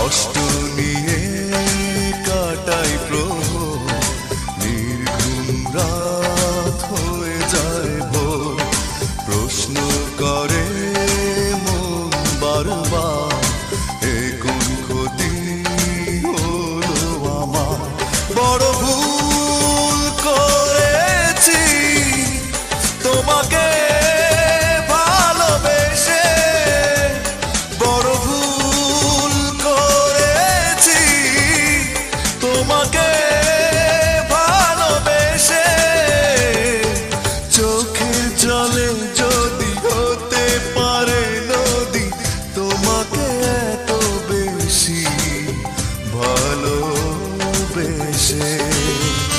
কষ্ট নিয়ে কাটাই প্রভ নির্ঘুম রাত হয়ে যায় প্রশ্ন করে মন বারবার। ভালোবেসে